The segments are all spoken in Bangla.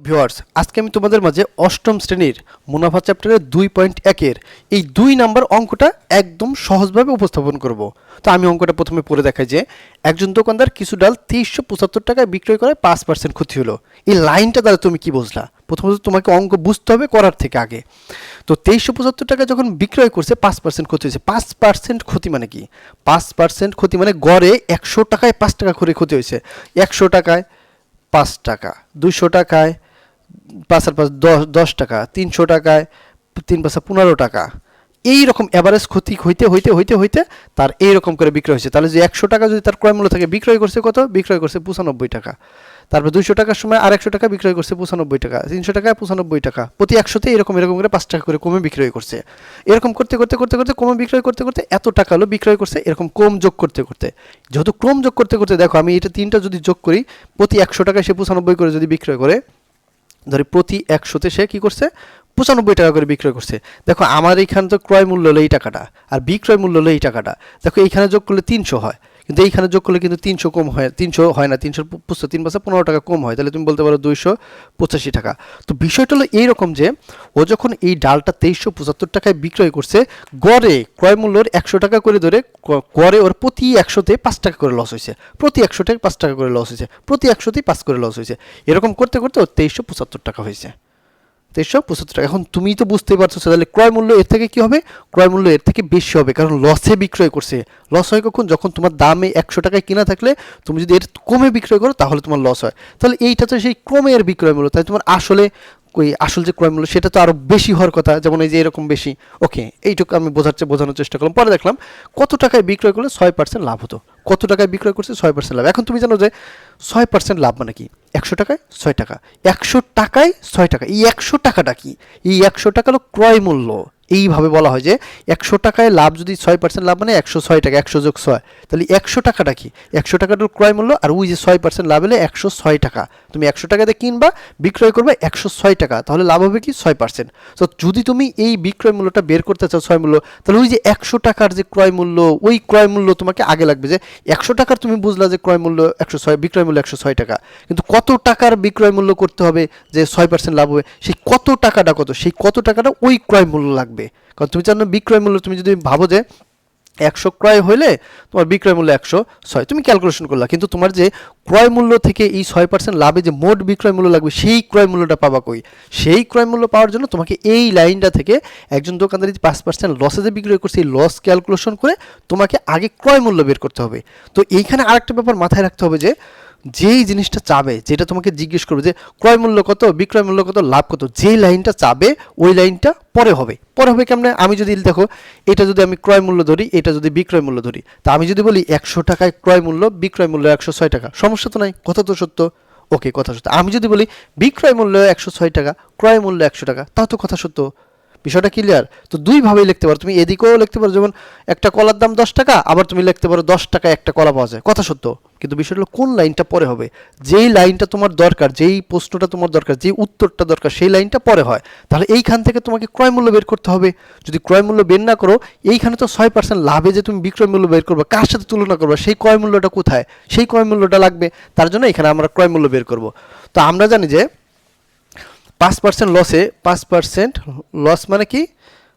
ভিউয়ার্স, আজকে আমি তোমাদের মাঝে অষ্টম শ্রেণির মুনাফা চ্যাপ্টারের দুই পয়েন্ট একের এই দুই নাম্বার অঙ্কটা একদম সহজভাবে উপস্থাপন করব। তো আমি অঙ্কটা প্রথমে পড়ে দেখাই যে, একজন দোকানদার কিছু ডাল তেইশশো পঁচাত্তর টাকায় বিক্রয় করে পাঁচ পার্সেন্ট ক্ষতি হলো। এই লাইনটা দ্বারা তুমি কি বুঝলা? প্রথমত তোমাকে অঙ্ক বুঝতে হবে করার থেকে আগে। তো তেইশশো পঁচাত্তর টাকা যখন বিক্রয় করছে, পাঁচ পার্সেন্ট ক্ষতি হয়েছে। পাঁচ পার্সেন্ট ক্ষতি মানে কি? পাঁচ পার্সেন্ট ক্ষতি মানে গড়ে একশো টাকায় পাঁচ টাকা করে ক্ষতি হয়েছে। একশো টাকায় পাঁচ টাকা দুশো টাকায় পাঁচ আর পাঁচ দশ দশ টাকা, তিনশো টাকায় তিন পাঁচা পনেরো টাকা। এই রকম অ্যাভারেজ ক্ষতি হইতে হইতে হইতে হইতে তার এই রকম করে বিক্রয় হয়েছে। তাহলে যে একশো টাকা যদি তার ক্রয় মূল্য থাকে, বিক্রয় করছে কত? বিক্রয় করছে পঁচানব্বই টাকা। তারপর দুইশো টাকার সময় আর একশো টাকা বিক্রয় করছে পঁচানব্বই টাকা, তিনশো টাকায় পঁচানব্বই টাকা। প্রতি একশোতে এরকম এরকম করে পাঁচ টাকা করে কমে বিক্রয় করছে। এরকম করতে করতে করতে করতে কমে বিক্রয় করতে করতে এত টাকা হলো বিক্রয় করছে এরকম কম যোগ করতে করতে। যেহেতু ক্রম যোগ করতে করতে দেখো, আমি এটা তিনটা যদি যোগ করি, প্রতি একশো টাকায় সে পঁচানব্বই করে যদি বিক্রয় করে ধরে প্রতি একশোতে সে কী করছে? পঁচানব্বই টাকা করে বিক্রয় করছে। দেখো, আমার এইখানে তো ক্রয় মূল্য হলো এই টাকাটা, আর বিক্রয় মূল্য হলো এই টাকাটা। দেখো, এইখানে যোগ করলে তিনশো হয়। কিন্তু এইখানে যোগ করলে কিন্তু তিনশো কম হয়, তিনশো হয় না, তিনশো পুষতে তিন পাঁচশো পনেরো টাকা কম হয়, তাহলে তুমি বলতে পারো দুইশো পঁচাশি টাকা। তো বিষয়টা হলো এইরকম যে, ও যখন এই ডালটা তেইশশো পঁচাত্তর টাকায় বিক্রয় করছে, গড়ে ক্রয় মূল্যর একশো টাকা করে ধরে গড়ে ওর প্রতি একশোতে পাঁচ টাকা করে লস হয়েছে। প্রতি একশোতে পাঁচ টাকা করে লস হয়েছে। প্রতি একশোতেই পাঁচ করে লস হয়েছে। এরকম করতে করতে ওর তেইশশো পঁচাত্তর টাকা হয়েছে। তেইশশো পঁচাত্তর টাকা। এখন তুমি তো বুঝতেই পারছ তাহলে ক্রয় মূল্য এর থেকে কি হবে? ক্রয় মূল্য এর থেকে বেশি হবে, কারণ লসে বিক্রয় করছে। লস হয় কখন? যখন তোমার দামে একশো টাকায় কিনা থাকলে তুমি যদি এর কমে বিক্রয় করো, তাহলে তোমার লস হয়। তাহলে এইটা তো সেই ক্রমের বিক্রয় মূল্য। তাই তোমার আসলে ওই আসল যে ক্রয় মূল্য, সেটা তো আরও বেশি হওয়ার কথা, যেমন এই যে এরকম বেশি। ওকে এইটুকু আমি বোঝার বোঝানোর চেষ্টা করলাম। পরে দেখলাম কত টাকায় বিক্রয় করলে ছয় পার্সেন্ট লাভ হতো। কত টাকায় বিক্রয় করছে? ছয় পার্সেন্ট লাভ। এখন তুমি জানো যে ছয় পার্সেন্ট লাভ মানে কি? একশো টাকায় ছয় টাকা। একশো টাকায় ছয় টাকা। এই একশো টাকাটা কি? এই একশো টাকা হলো ক্রয় মূল্য। এইভাবে বলা হয় যে একশো টাকায় লাভ যদি ছয় পার্সেন্ট লাভ মানে একশো ছয় টাকা, একশো যোগ ছয়। তাহলে একশো টাকাটা কি? একশো টাকাটার ক্রয় মূল্য আর ওই যে ছয় পার্সেন্ট লাভ হলে একশো ছয় টাকা। তুমি একশো টাকাতে কিনবা, বিক্রয় করবে একশো ছয় টাকা, তাহলে লাভ হবে কি ছয় পার্সেন্ট তো যদি তুমি এই বিক্রয় মূল্যটা বের করতে চাও ছয় মূল্য, তাহলে ওই যে একশো টাকার যে ক্রয় মূল্য, ওই ক্রয় মূল্য তোমাকে আগে লাগবে যে একশো টাকার তুমি বুঝলা যে ক্রয় মূল্য একশো ছয়, বিক্রয় মূল্য একশো ছয় টাকা। কিন্তু কত টাকার বিক্রয় মূল্য করতে হবে যে ছয় পার্সেন্ট লাভ হবে? সেই কত টাকাটা কত? সেই কত টাকাটা ওই ক্রয় মূল্য লাগবে। কারণ তুমি জানো বিক্রয় মূল্য, তুমি যদি ভাবো যে একশো ক্রয় হলে তোমার বিক্রয় মূল্য একশো ছয়। তুমি ক্যালকুলেশন করলা, কিন্তু তোমার যে ক্রয় মূল্য থেকে এই ছয় পার্সেন্ট লাভে যে মোট বিক্রয় মূল্য লাগবে, সেই ক্রয় মূল্যটা পাবা কই? সেই ক্রয় মূল্য পাওয়ার জন্য তোমাকে এই লাইনটা থেকে একজন দোকানদার যে পাঁচ পার্সেন্ট লসে যে বিক্রয় করছে, এই লস ক্যালকুলেশন করে তোমাকে আগে ক্রয় মূল্য বের করতে হবে। তো এইখানে আরেকটা ব্যাপার মাথায় রাখতে হবে যে যেই জিনিসটা চাবে, যেটা তোমাকে জিজ্ঞেস করবে যে ক্রয় মূল্য কত, বিক্রয় মূল্য কত, লাভ কত, যেই লাইনটা চাবে, ওই লাইনটা পরে হবে। পরে হবে কেমনে? আমি যদি দেখো, এটা যদি আমি ক্রয় মূল্য ধরি, এটা যদি বিক্রয় মূল্য ধরি, তা আমি যদি বলি একশো টাকায় ক্রয় মূল্য, বিক্রয় মূল্য একশো ছয় টাকা, সমস্যা তো নাই, কথা তো সত্য। ওকে, কথা সত্য। আমি যদি বলি বিক্রয় মূল্য একশো ছয় টাকা, ক্রয় মূল্য একশো টাকা তাও তো কথা সত্য। বিষয়টা ক্লিয়ার তো দুইভাবেই লিখতে পারো। তুমি এদিকেও লিখতে পারো, যেমন একটা কলার দাম দশ টাকা, আবার তুমি লিখতে পারো দশ টাকা একটা কলা পাওয়া যায়, কথা সত্য। কিন্তু বিষয়টা হলো কোন লাইনটা পরে হবে? যেই লাইনটা তোমার দরকার, যেই প্রশ্নটা তোমার দরকার, যেই উত্তরটা দরকার, সেই লাইনটা পরে হয়। তাহলে এইখান থেকে তোমাকে ক্রয় মূল্য বের করতে হবে। যদি ক্রয় মূল্য বের না করো, এইখানে তো ছয় পার্সেন্ট লাভে যে তুমি বিক্রয় মূল্য বের করবে, কার সাথে তুলনা করবে, সেই ক্রয় মূল্যটা কোথায়? সেই ক্রয় মূল্যটা লাগবে, তার জন্য এখানে আমরা ক্রয় মূল্য বের করব। তো আমরা জানি যে পাঁচ পার্সেন্ট লসে পাঁচ পার্সেন্ট লস মানে কি?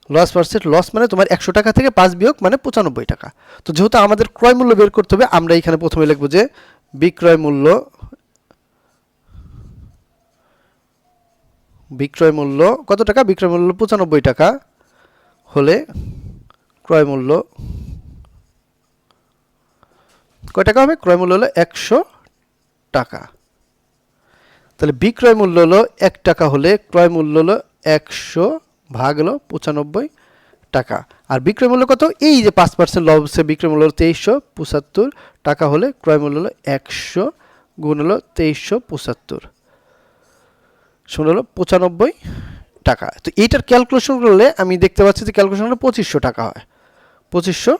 লস পার্সেন্ট লস মানে তোমার একশো টাকা থেকে পাঁচ বিয়োগ মানে পঁচানব্বই টাকা। তো যেহেতু আমাদের ক্রয় মূল্য বের করতে হবে, আমরা এখানে প্রথমে লিখব যে বিক্রয় মূল্য বিক্রয় মূল্য কত টাকা? বিক্রয় মূল্য পঁচানব্বই টাকা হলে ক্রয় মূল্য কয় টাকা হবে? ক্রয় মূল্য হলো একশো টাকা। তাহলে বিক্রয় মূল্য হলো এক টাকা হলে ক্রয় মূল্য হলো একশো ভাগ হলো পঁচানব্বই টাকা। আর বিক্রয় মূল্য কত? এই যে পাঁচ পার্সেন্ট লসে বিক্রয় মূল্য হলো তেইশশো পঁচাত্তর, টাকা হলে ক্রয় মূল্য হলো একশো গুণ হলো তেইশশো পঁচাত্তর। শুনে হলো পঁচানব্বই টাকা। তো এইটার ক্যালকুলেশন করলে আমি দেখতে পাচ্ছি যে ক্যালকুলেশন হলো পঁচিশশো টাকা হয়। পঁচিশশো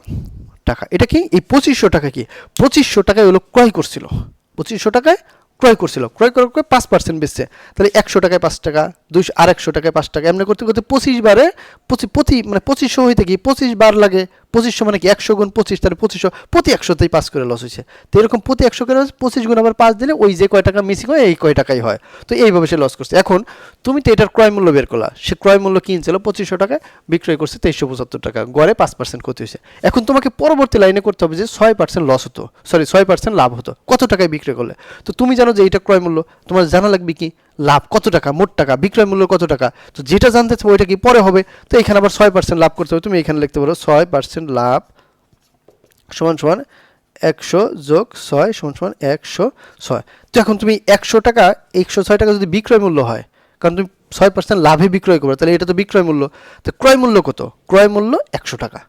টাকা। এটা কি? এই পঁচিশশো টাকা কি? পঁচিশশো টাকায় হলো ক্রয় করছিল। পঁচিশশো টাকায় ক্রয় করছিল। ক্রয় করার পরে পাঁচ পার্সেন্ট বেচছে। তাহলে একশো টাকায় পাঁচ টাকা দুইশো একশো টাকায় পাঁচ টাকা। এমনি করতে করতে পঁচিশ বারে পঁচিশ প্রতি মানে পঁচিশশো হইতে কি পঁচিশ বার লাগে। পঁচিশশো মানে কি একশো গুণ পঁচিশ, তাহলে পঁচিশশো প্রতি একশোতেই পাস করে লস হয়েছে তো এরকম প্রতি একশো করে পঁচিশ গুণ আবার পাঁচ দিলে ওই যে কয় টাকা মিসিং হয়, এই কয় টাকাই হয়। তো এইভাবে সে লস করছে। এখন তুমি তো এটার ক্রয় মূল্য বের করলা। সে ক্রয় মূল্য কিনছিল পঁচিশশো টাকায় বিক্রয় করছে তেইশশো পঁচাত্তর টাকা। গড়ে পাঁচ পার্সেন্ট ক্ষতি হয়েছে এখন তোমাকে পরবর্তী লাইনে করতে হবে যে ছয় পার্সেন্ট লস হতো। সরি ছয় পার্সেন্ট লাভ হতো। কত টাকায় বিক্রয় করলে? তো তুমি জানো যে এইটা ক্রয় মূল্য। তোমার জানা লাগবে কি? লাভ কত টাকা? মোট টাকা, বিক্রয় মূল্য কত টাকা? তো যেটা জানতে চাও ওইটা কি পরে হবে? তো এখানে আবার ছয় পার্সেন্ট লাভ করতে হবে। তুমি এখানে লিখতে পারো ছয় পার্সেন্ট লাভ সমান সমান একশো যোগ ছয় সমান সমান একশো ছয়। তো এখন তুমি একশো টাকা, একশো ছয় টাকা যদি বিক্রয় মূল্য হয়, কারণ তুমি ছয় পার্সেন্ট লাভে বিক্রয় করবে, তাহলে এটা তো বিক্রয় মূল্য। তো ক্রয় মূল্য কত? ক্রয় মূল্য একশো টাকা।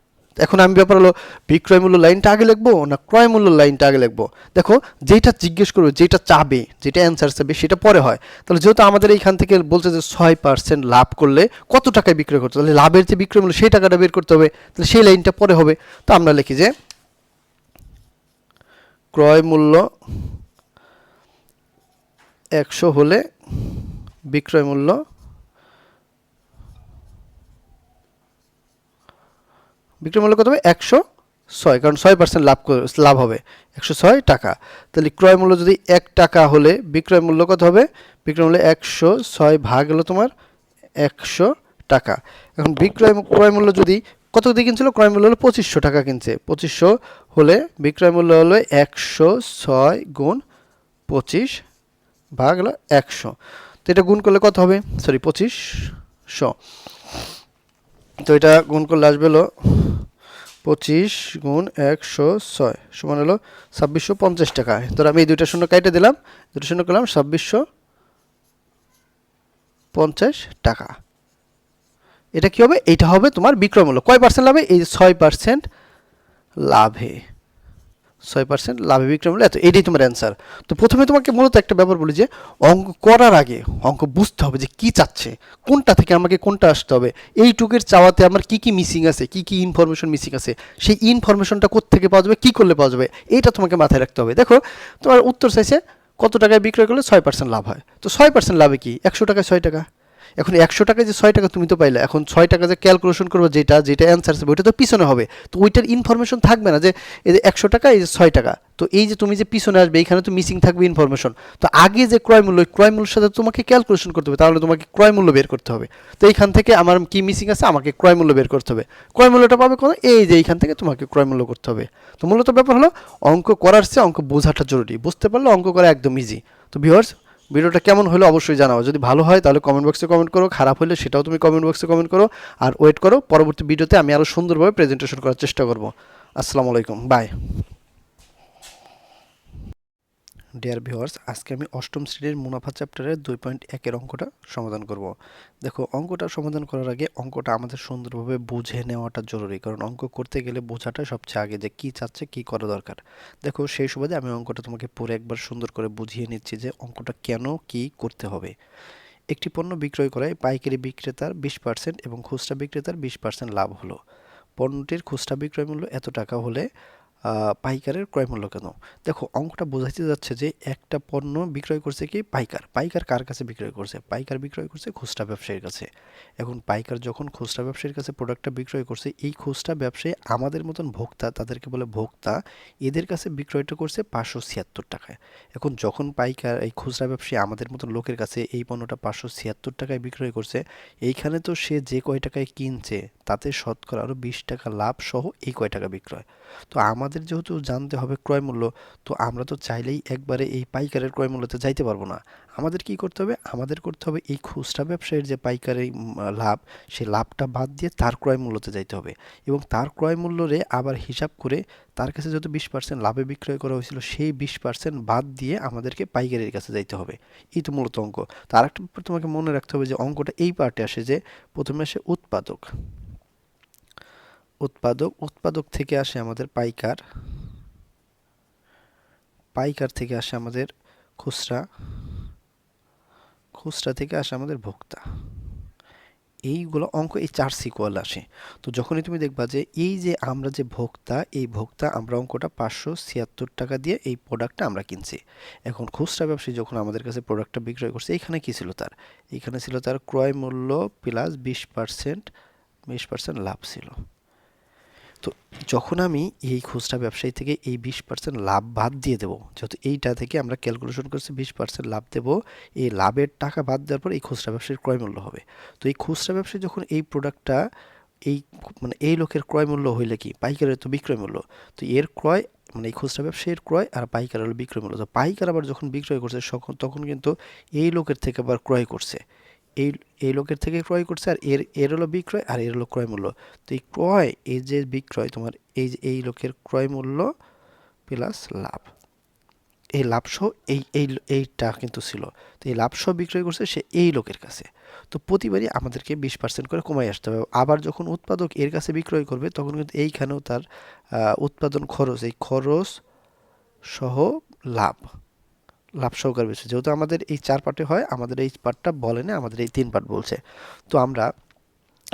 এখন আমি ব্যাপার হলো, বিক্রয় মূল্য লাইনটা আগে লিখব না ক্রয় মূল্য লাইনটা আগে লিখব? দেখো যেটা জিজ্ঞেস করবে যেটা চাবে যেটা অ্যান্সার চাবে, সেটা পরে হয়। তাহলে যেহেতু আমাদের এইখান থেকে বলছে যে ছয় পার্সেন্ট লাভ করলে কত টাকায় বিক্রয় করতে তাহলে লাভের যে বিক্রয় মূল্য, সেই টাকাটা বের করতে হবে। তাহলে সেই লাইনটা পরে হবে। তো আমরা লিখি যে, ক্রয় মূল্য একশো হলে বিক্রয় মূল্য বিক্রয় মূল্য কত হবে? একশো ছয়, কারণ ছয় পার্সেন্ট লাভ লাভ হবে। একশো ছয় টাকা। তাহলে ক্রয় মূল্য যদি এক টাকা হলে বিক্রয় মূল্য কত হবে? বিক্রয় মূল্য একশো ছয় ভাগ হলো তোমার একশো টাকা। এখন বিক্রয় ক্রয় মূল্য যদি কত দিয়ে কিনছিল? ক্রয় মূল্য হলো পঁচিশশো টাকা কিনছে। পঁচিশশো হলে বিক্রয় মূল্য হলো একশো ছয় গুণ পঁচিশ ভাগ হলো একশো। তো এটা গুণ করলে কত হবে? সরি, পঁচিশশো। তো এটা গুণ করলে আসবে হলো পঁচিশ গুণ একশো ছয় সমান হলো ছাব্বিশশো পঞ্চাশ টাকা। ধর আমি এই দুইটা শূন্য কাইটে দিলাম দুটো শূন্য করলাম ছাব্বিশশো পঞ্চাশ টাকা। এটা কি হবে? এটা হবে তোমার বিক্রমূল্য কয় পার্সেন্ট লাভে? এই ছয় পার্সেন্ট লাভে। ছয় পার্সেন্ট লাভে বিক্রয় মূল্য, এত, এটাই তোমার অ্যান্সার তো প্রথমে তোমাকে মূলত একটা ব্যাপার বলি যে, অঙ্ক করার আগে অঙ্ক বুঝতে হবে যে কি চাচ্ছে, কোনটা থেকে আমাকে কোনটা আসতে হবে এইটুকের চাওয়াতে আমার কি কি মিসিং আছে, কি কি ইনফরমেশন মিসিং আছে, সেই ইনফরমেশনটা থেকে পাওয়া যাবে, কী করলে পাওয়া যাবে, এইটা তোমাকে মাথায় রাখতে হবে। দেখো, তোমার উত্তর চাইছে কত টাকায় বিক্রয় করলে ছয় পার্সেন্ট লাভ হয়। তো ছয় পার্সেন্ট লাভে কি? একশো টাকায় ছয় টাকা। এখন একশো টাকায় যে ছয় টাকা তুমি তো পাইলে, এখন ছয় টাকা যে ক্যালকুলেশন করব যেটা যেটা অ্যান্সার হবে ওইটা তো পিছনে হবে। তো ওইটার ইনফরমেশন থাকবে না যে, এই যে একশো টাকা, এই যে ছয় টাকা। তো এই যে তুমি যে পিছনে আসবে এইখানে তো মিসিং থাকবে ইনফরমেশন তো আগে যে ক্রয় মূল্য ক্রয় মূল্যের সাথে তোমাকে ক্যালকুলেশন করতে হবে, তাহলে তোমাকে ক্রয় মূল্য বের করতে হবে। তো এইখান থেকে আমার কি মিসিং আছে, আমাকে ক্রয় মূল্য বের করতে হবে। ক্রয় মূল্যটা পাবে কোনো এই যে এইখান থেকে তোমাকে ক্রয় মূল্য করতে হবে। তো মূলত ব্যাপার হলো, অঙ্ক করার চেয়ে অঙ্ক বোঝাটা জরুরি। বুঝতে পারলে অঙ্ক করা একদম ইজি তো ভিউয়ার্স ভিডিওটা কেমন হলো অবশ্যই জানাও। যদি ভালো হয় তাহলে কমেন্ট বক্সে কমেন্ট করো, খারাপ হলে সেটাও তুমি কমেন্ট বক্সে কমেন্ট করো, আর ওয়েট করো, পরবর্তী ভিডিওতে আমি আরও সুন্দরভাবে প্রেজেন্টেশন করার চেষ্টা করব। আসসালামু আলাইকুম বাই ডিয়ার ভিউয়ার্স আজকে আমি অষ্টম শ্রেণির মুনাফা চ্যাপ্টারের দুই পয়েন্ট একের অঙ্কটা সমাধান করব। দেখো, অঙ্কটা সমাধান করার আগে অঙ্কটা আমাদের সুন্দরভাবে বুঝে নেওয়াটা জরুরি, কারণ অঙ্ক করতে গেলে বোঝাটা সবচেয়ে আগে যে কী চাচ্ছে, কী করা দরকার। দেখো, সেই সুবাদে আমি অঙ্কটা তোমাকে পরে একবার সুন্দর করে বুঝিয়ে নিচ্ছি যে অঙ্কটা কেন, কি করতে হবে। একটি পণ্য বিক্রয় করায় পাইকারি বিক্রেতার বিশ পার্সেন্ট এবং খুচরা বিক্রেতার বিশ পার্সেন্ট লাভ হলো। পণ্যটির খুচরা বিক্রয় মূল্য এত টাকা হলে পাইকারের ক্রয় মূল্য কেন? দেখো, অঙ্কটা বোঝাইতে যাচ্ছে যে একটা পণ্য বিক্রয় করছে কি পাইকার? পাইকার কার কাছে বিক্রয় করছে? পাইকার বিক্রয় করছে খুচরা ব্যবসায়ীর কাছে। এখন পাইকার যখন খুচরা ব্যবসায়ীর কাছে প্রোডাক্টটা বিক্রয় করছে, এই খুচরা ব্যবসায়ী আমাদের মতন ভোক্তা, তাদেরকে বলে ভোক্তা, এদের কাছে বিক্রয়টা করছে পাঁচশো ছিয়াত্তর টাকায়। এখন যখন পাইকার, এই খুচরা ব্যবসায়ী আমাদের মতন লোকের কাছে এই পণ্যটা পাঁচশো ছিয়াত্তর টাকায় বিক্রয় করছে, এইখানে তো সে যে কয় টাকায় কিনছে, তাতে শতকরা আরও বিশ টাকা লাভ সহ এই কয় টাকা বিক্রয়। তো আমাদের যেহেতু জানতে হবে ক্রয় মূল্য, তো আমরা তো চাইলেই একবারে এই পাইকারের ক্রয় মূল্যতে যাইতে পারব না। আমাদের কি করতে হবে? আমাদের করতে হবে এই খুচরা ব্যবসায়ীর যে পাইকারি লাভ সেই লাভটা বাদ দিয়ে তার ক্রয় মূল্যতে যাইতে হবে। এবং তার ক্রয় মূল্যরে আবার হিসাব করে তার কাছে যত বিশ পার্সেন্ট লাভে বিক্রয় করা হয়েছিল, সেই বিশ পার্সেন্ট বাদ দিয়ে আমাদেরকে পাইকারির কাছে যাইতে হবে। এই তো মূলত অঙ্ক। তার একটা তোমাকে মনে রাখতে হবে যে অঙ্কটা এই পার্টে আসে যে প্রথমে আসে উৎপাদক। উৎপাদক উৎপাদক থেকে আসে আমাদের পাইকার পাইকার থেকে আসে আমাদের খুচরা খুচরা থেকে আসে আমাদের ভোক্তা। এইগুলো অঙ্ক, এই চার সিকোয়াল আসে। তো যখনই তুমি দেখবা যে এই যে আমরা যে ভোক্তা, এই ভোক্তা আমরা অঙ্কটা পাঁচশো ছিয়াত্তর টাকা দিয়ে এই প্রোডাক্টটা আমরা কিনছি। এখন খুচরা ব্যবসায়ী যখন আমাদের কাছে প্রোডাক্টটা বিক্রয় করছে, এইখানে কি ছিল তার? এইখানে ছিল তার ক্রয় মূল্য প্লাস বিশ পার্সেন্ট বিশ পার্সেন্ট লাভ ছিল। তো যখন আমি এই খুচরা ব্যবসায়ী থেকে এই বিশ পার্সেন্ট লাভ বাদ দিয়ে দেবো, যেহেতু এইটা থেকে আমরা ক্যালকুলেশন করছি বিশ পার্সেন্ট লাভ দেবো, এই লাভের টাকা বাদ দেওয়ার পর এই খুচরা ব্যবসায়ীর ক্রয় মূল্য হবে। তো এই খুচরা ব্যবসায়ী যখন এই প্রোডাক্টটা এই মানে এই লোকের ক্রয় মূল্য হইলে কি? পাইকারের তো বিক্রয় মূল্য। তো এর ক্রয় মানে এই খুচরা ব্যবসায়ীর ক্রয় আর পাইকার হলো বিক্রয় মূল্য। তো পাইকার আবার যখন বিক্রয় করছে তখন কিন্তু এই লোকের থেকে আবার ক্রয় করছে। এই এই লোকের থেকে ক্রয় করছে আর এর এর হলো বিক্রয় আর এর হলো ক্রয় মূল্য। তো এই ক্রয়, এই যে বিক্রয় তোমার এই যে, এই লোকের ক্রয় মূল্য প্লাস লাভ। এই লাভসহ এই এই, এইটা কিন্তু ছিল। তো এই লাভসহ বিক্রয় করছে সে এই লোকের কাছে। তো প্রতিবারই আমাদেরকে বিশ পার্সেন্ট করে কমাই আসতে হবে। আবার যখন উৎপাদক এর কাছে বিক্রয় করবে, তখন কিন্তু এইখানেও তার উৎপাদন খরচ, এই খরচ সহ লাভ। লাভ সহকার বিষয় যেহেতু আমাদের এই চার পার্টে হয়, আমাদের এই পার্টটা বলে না, আমাদের এই তিন পার্ট বলছে। তো আমরা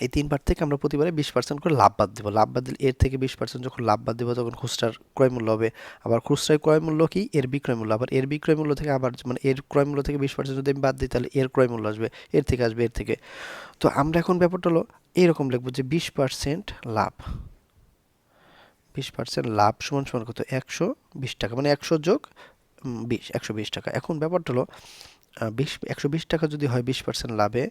এই তিন পার্ট থেকে আমরা প্রতিবারে বিশ পার্সেন্ট করে লাভ বাদ দেবো। লাভ বাদ দিলে এর থেকে বিশ পার্সেন্ট যখন লাভ বাদ দেবো, তখন খুচরার ক্রয় মূল্য হবে। আবার খুচরার ক্রয় মূল্য কি? এর বিক্রয় মূল্য। আবার এর বিক্রয় মূল্য থেকে আবার মানে এর ক্রয় মূল্য থেকে বিশ পার্সেন্ট যদি আমি বাদ দিই, তাহলে এর ক্রয় মূল্য আসবে, এর থেকে আসবে, এর থেকে। তো আমরা এখন ব্যাপারটা হলো এরকম লিখব যে বিশ পার্সেন্ট লাভ। বিশ পার্সেন্ট লাভ সমান সমান কত? একশো বিশ টাকা। মানে একশো যোগ বিশ, একশো বিশ টাকা। এখন ব্যাপারটা হলো বিশ, একশো বিশ টাকা যদি হয় বিশ পার্সেন্ট লাভে,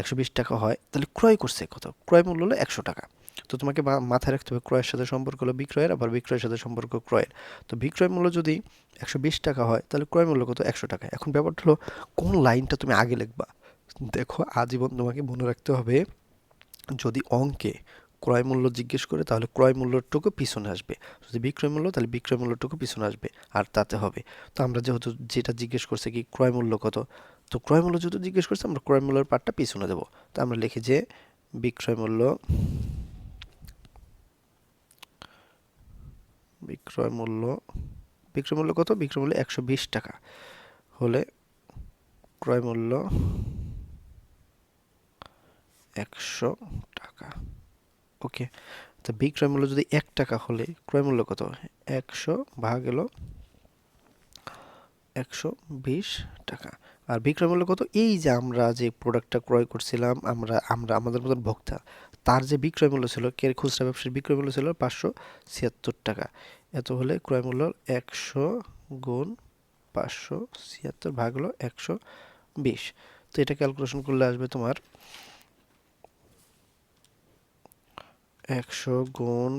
একশো বিশ টাকা হয়, তাহলে ক্রয় করছে কত? ক্রয় মূল্য হলো একশো টাকা। তো তোমাকে মাথায় রাখতে হবে, ক্রয়ের সাথে সম্পর্ক হলো বিক্রয়ের, আবার বিক্রয়ের সাথে সম্পর্ক ক্রয়ের। তো বিক্রয় মূল্য যদি একশো বিশ টাকা হয়, তাহলে ক্রয় মূল্য কত? একশো টাকা। এখন ব্যাপারটা হলো, কোন লাইনটা তুমি আগে লিখবা? দেখো, আজীবন তোমাকে মনে রাখতে হবে, যদি অঙ্কে ক্রয় মূল্য জিজ্ঞেস করে, তাহলে ক্রয় মূল্যটুকু পিছনে আসবে। যদি বিক্রয় মূল্য, তাহলে বিক্রয় মূল্যটুকু পিছনে আসবে, আর তাতে হবে। তো আমরা যেহেতু যেটা জিজ্ঞেস করছে কি, ক্রয় মূল্য কত? তো ক্রয় মূল্য যেহেতু জিজ্ঞেস করছে, আমরা ক্রয় মূল্যের পার্টটা পিছনে দেবো। তো আমরা লিখি যে, বিক্রয় মূল্য বিক্রয় মূল্য বিক্রয় মূল্য কত? বিক্রয় মূল্য একশো বিশ টাকা। হলে ক্রয় মূল্য একশো টাকা। ওকে তো বিক্রয় মূল্য যদি এক টাকা হলে, ক্রয় মূল্য কত? একশো ভাগ এলো একশো বিশ টাকা। আর বিক্রয় মূল্য কত? এই যে আমরা যে প্রোডাক্টটা ক্রয় করছিলাম, আমরা আমরা, আমাদের মতন ভোক্তা, তার যে বিক্রয় মূল্য ছিল, কে খুচরা ব্যবসায়ীর বিক্রয় মূল্য ছিল? পাঁচশো ছিয়াত্তর টাকা। এত হলে ক্রয় মূল্য একশো গুণ পাঁচশো ছিয়াত্তর ভাগ হলো একশো বিশ। তো এটা ক্যালকুলেশন করলে আসবে তোমার একশো গুণ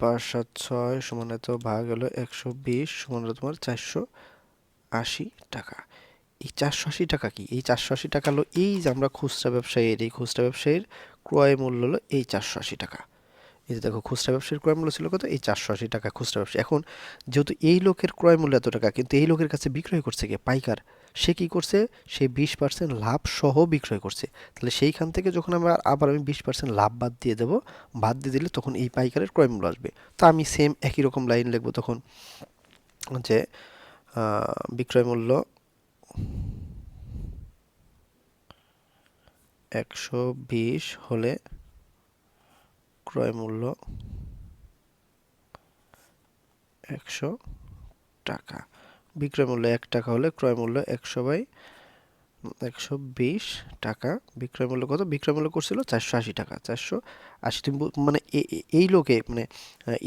পাঁচ সাত ছয় সমান এত ভাগ হলো একশো বিশ সমান হলো তোমার চারশো আশি টাকা। এই চারশো আশি টাকা কি? এই চারশো আশি টাকা হলো এই যে আমরা খুচরা ব্যবসায়ীর, এই খুচরা ব্যবসায়ীর ক্রয় মূল্য হলো এই চারশো আশি টাকা। এই যে দেখো, খুচরা ব্যবসায়ীর ক্রয় মূল্য ছিল কত? এই চারশো আশি টাকা খুচরা ব্যবসা এখন যেহেতু এই লোকের ক্রয় মূল্য এত টাকা, কিন্তু এই লোকের কাছে বিক্রয় করছে কে? পাইকার। সে কি করছে? সে বিশ পার্সেন্ট লাভ সহ বিক্রয় করছে। তাহলে সেইখান থেকে যখন আমরা আবার আমি বিশ পার্সেন্ট লাভ বাদ দিয়ে দেবো, বাদ দিয়ে দিলে তখন এই পাইকারের ক্রয় মূল্য আসবে। তো আমি সেম একই রকম লাইন লিখব তখন, যে বিক্রয় মূল্য একশো বিশ হলে ক্রয় মূল্য একশো টাকা। বিক্রয় মূল্য এক টাকা হলে ক্রয় মূল্য একশো বাই একশো বিশ টাকা, বিক্রয় মূল্য কত? বিক্রয় মূল্য করছিল চারশো আশি টাকা, চারশো আশি তুমি মানে এই লোকে মানে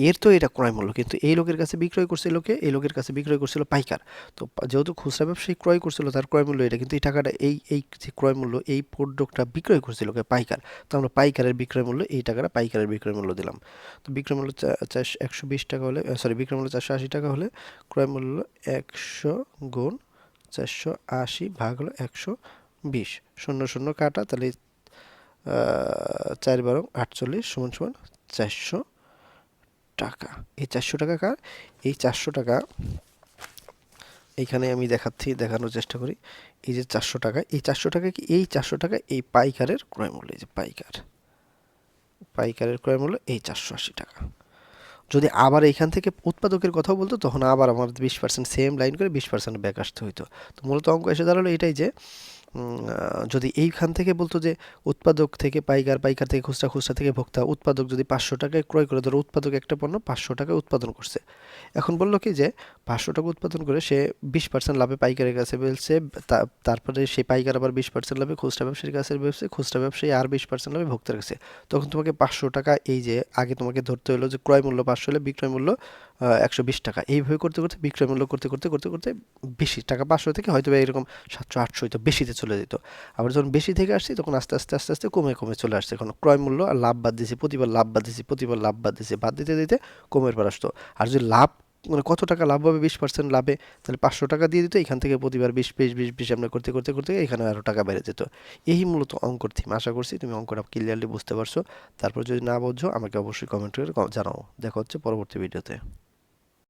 এর তো এটা ক্রয় মূল্য, কিন্তু এই লোকের কাছে বিক্রয় করছে এই লোকে, এই লোকের কাছে বিক্রয় করছিল পাইকার। তো যেহেতু খুচরা ব্যবসায়ী ক্রয় করছিল, তার ক্রয় মূল্য এটা, কিন্তু এই টাকাটা, এই এই যে ক্রয় মূল্য, এই প্রোডাক্টটা বিক্রয় করছিল লোকে পাইকার। তো আমরা পাইকারের বিক্রয় মূল্য, এই টাকাটা পাইকারের বিক্রয় মূল্য দিলাম। তো বিক্রয় মূল্য চারশো, একশো বিশ টাকা হলে সরি বিক্রয় মূল্য চারশো আশি টাকা হলে ক্রয় মূল্য একশো গুণ চারশো আশি ভাগ হলো একশো বিশ। শূন্য শূন্য কাটা, তাহলে চার বারো আটচল্লিশ সমান সমান চারশো টাকা। এই চারশো টাকা কার? এই চারশো টাকা এইখানে আমি দেখাচ্ছি, দেখানোর চেষ্টা করি। এই যে চারশো টাকা, এই চারশো টাকা কি? এই চারশো টাকা এই পাইকারের ক্রয় মূল্য এই যে পাইকার। পাইকারের ক্রয় মূল্য এই চারশো আশি টাকা। যদি আবার এইখান থেকে উৎপাদকের কথা বলতো, তখন আবার আমার বিশ পার্সেন্ট সেম লাইন করে বিশ পার্সেন্ট ব্যাক আসতে হইতো। তো মূলত অঙ্ক এসে দাঁড়াল এটাই যে যদি এইখান থেকে বলতো যে উৎপাদক থেকে পাইকার পাইকার থেকে খুচরা খুচরা থেকে ভোক্তা, উৎপাদক যদি পাঁচশো টাকায় ক্রয় করে, ধরো উৎপাদক একটা পণ্য পাঁচশো টাকায় উৎপাদন করছে। এখন বলল কি যে পাঁচশো টাকা উৎপাদন করে সে বিশ পার্সেন্ট লাভে পাইকারের কাছে বেলছে তারপরে সেই পাইকার আবার বিশ পার্সেন্ট লাভে, খুচরা ব্যবসায়ীর কাছে বেলছে খুচরা ব্যবসায়ী আর বিশ পার্সেন্ট লাভে ভোক্তার কাছে। তখন তোমাকে পাঁচশো টাকা এই যে আগে তোমাকে ধরতে হলো যে ক্রয় মূল্য পাঁচশো হলে বিক্রয় মূল্য একশো বিশ টাকা। এইভাবে করতে করতে, বিক্রয় মূল্য করতে করতে করতে করতে বেশি, টাকা পাঁচশো থেকে হয়তো এরকম সাতশো, আটশো হয়তো বেশিতে চলে যেত। আবার যখন বেশি থেকে আসছি, তখন আস্তে আস্তে আস্তে আস্তে কমে কমে চলে আসছে। এখন ক্রয় মূল্য আর লাভ বাদ দিয়েছি, প্রতিবার লাভ বাদ দিয়েছি, প্রতিবার লাভ বাদ দিয়েছি, বাদ দিতে দিতে কমের পর আসতো। আর যদি লাভ মানে কত টাকা লাভ হবে বিশ পার্সেন্ট লাভে, তাহলে পাঁচশো টাকা দিয়ে দিত, এখান থেকে প্রতিবার বিশ বিশ বিশ বিশ আমরা করতে করতে করতে এখানে আরও টাকা বেড়ে যেত। এই মূলত অঙ্কর থিম আশা করছি তুমি অঙ্কটা ক্লিয়ারলি বুঝতে পারছ। তারপর যদি না বোঝো, আমাকে অবশ্যই কমেন্ট করে জানাও। দেখা হচ্ছে পরবর্তী ভিডিওতে